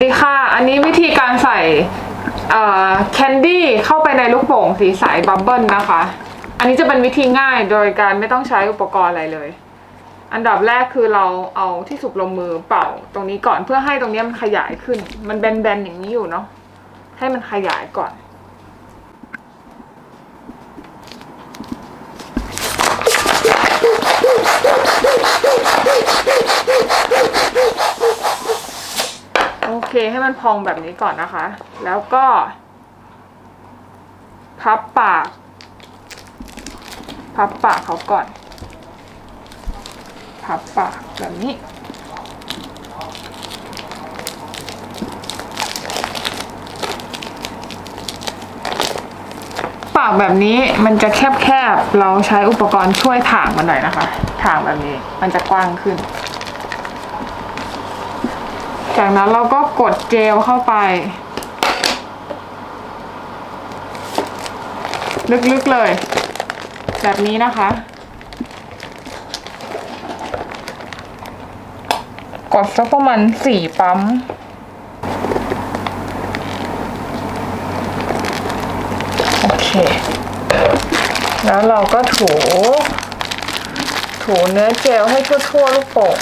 สวัสดีค่ะ อันนี้วิธีการใส่แคนดี้เข้าไปในลูกโป่งสีใสบับเบิลนะคะ อันนี้จะเป็นวิธีง่ายโดยการไม่ต้องใช้อุปกรณ์อะไรเลย อันดับแรกคือเราเอาที่สูบลมมือเป่าตรงนี้ก่อนเพื่อให้ตรงนี้มันขยายขึ้น มันแบนๆอย่างนี้อยู่เนาะ ให้มันขยายก่อน โอเค ให้มันพองแบบนี้ก่อนนะคะ แล้วก็ พับปาก พับปากเขาก่อน พับปากแบบนี้ ปากแบบนี้มันจะแคบๆ เราใช้อุปกรณ์ช่วยถางมันหน่อยนะคะ ถางแบบนี้มันจะกว้างขึ้น จากนั้นเราก็กดเจลเข้าไป ลึกๆเลย แบบนี้นะคะ กดสักประมาณสี่ปั๊มโอเค แล้วเราก็ถู ถูเนื้อเจลให้ทั่วๆลูกโป่ง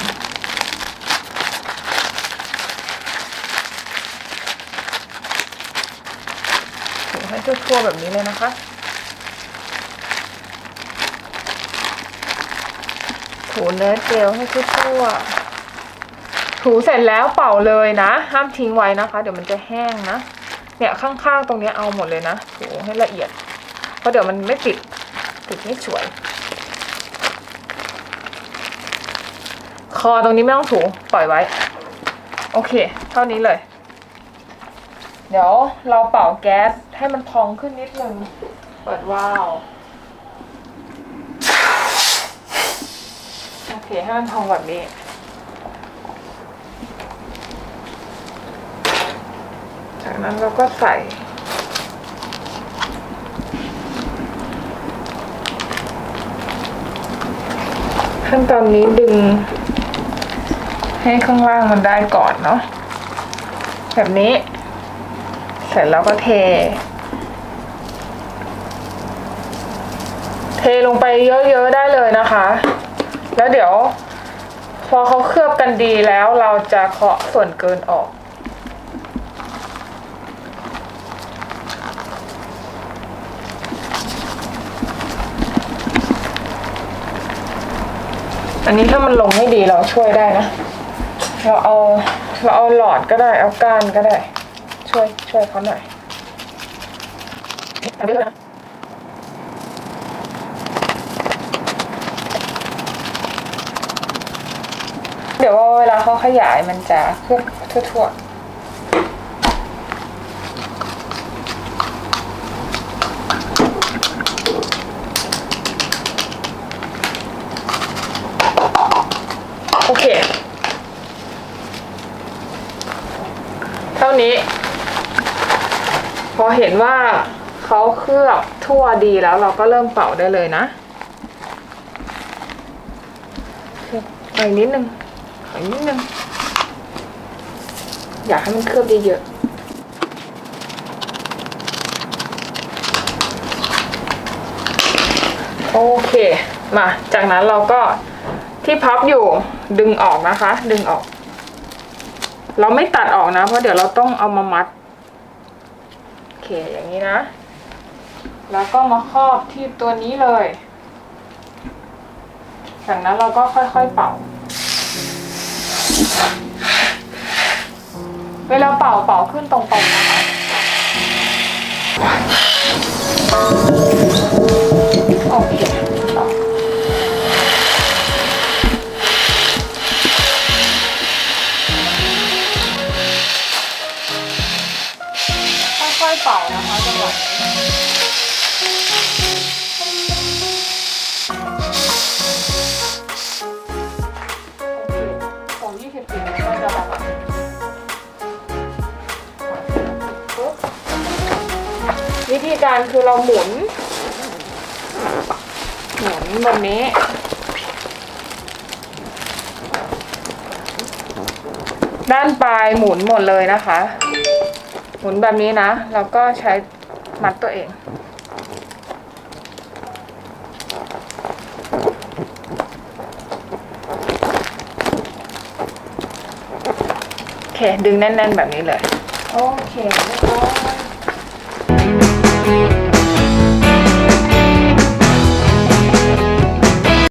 ให้ทั่วๆแบบนี้เลยนะคะ ถูเนื้อเจลให้ทั่วๆถูเสร็จแล้วเป่าเลยนะ ห้ามทิ้งไว้นะคะ เดี๋ยวมันจะแห้งนะ เนี่ยข้างๆตรงนี้เอาหมดเลยนะ ถูให้ละเอียด เพราะเดี๋ยวมันไม่ติดติดไม่สวย คอตรงนี้ไม่ต้องถูปล่อยไว้ โอเค เท่านี้เลย เดี๋ยวเราเป่าแก๊สให้มันพองขึ้นนิดนึง เปิดวาล์วโอเค ให้มันพองแบบนี้ จากนั้นเราก็ใส่ขั้นตอนนี้ดึง ให้ข้างล่างมันได้ก่อนเนาะแบบนี้ สร็จแล้วก็เท เทลงไปเยอะๆได้เลยนะคะ แล้วเดี๋ยว พอเขาเคลือบกันดีแล้วเราจะเคาะส่วนเกินออกอันนี้ถ้ามันลงไม่ดีเราช่วยได้นะ เราเอาเราเอาหลอดก็ได้เอาก้านก็ได้ ช่วยช่วยเขาหน่อยทำเยอะนะเดี๋ยวว่าเวลาเขาขยายมันจะเคลือนทั่วๆ โอเค เท่านี้ พอเห็นว่าเขาเคลือบทั่วดีแล้วเราก็เริ่มเป่าได้เลยนะไปนิดนึงขอนิดนึง อยากให้มันเคลือบเยอะๆโอเค มา จากนั้นเราก็ที่พับอยู่ดึงออกนะคะ ดึงออก เราไม่ตัดออกนะ เพราะเดี๋ยวเราต้องเอามามัด เคอย่างนี้นะ แล้วก็มาครอบที่ตัวนี้เลย จากนั้นเราก็ค่อยๆเป่า เวลาเป่าเป่าขึ้นตรงๆนะคะ จังหวะนี้โอเคผมยี่สิบสี่ก็จะแบบปึ๊บวิธีการคือเราหมุน หมุนแบบนี้ด้านปลายหมุนหมดเลยนะคะ หมุนแบบนี้นะแล้วก็ใช้มัดตัวเอง โอเค ดึงแน่น ๆ แบบนี้เลย โอเคเรียบร้อย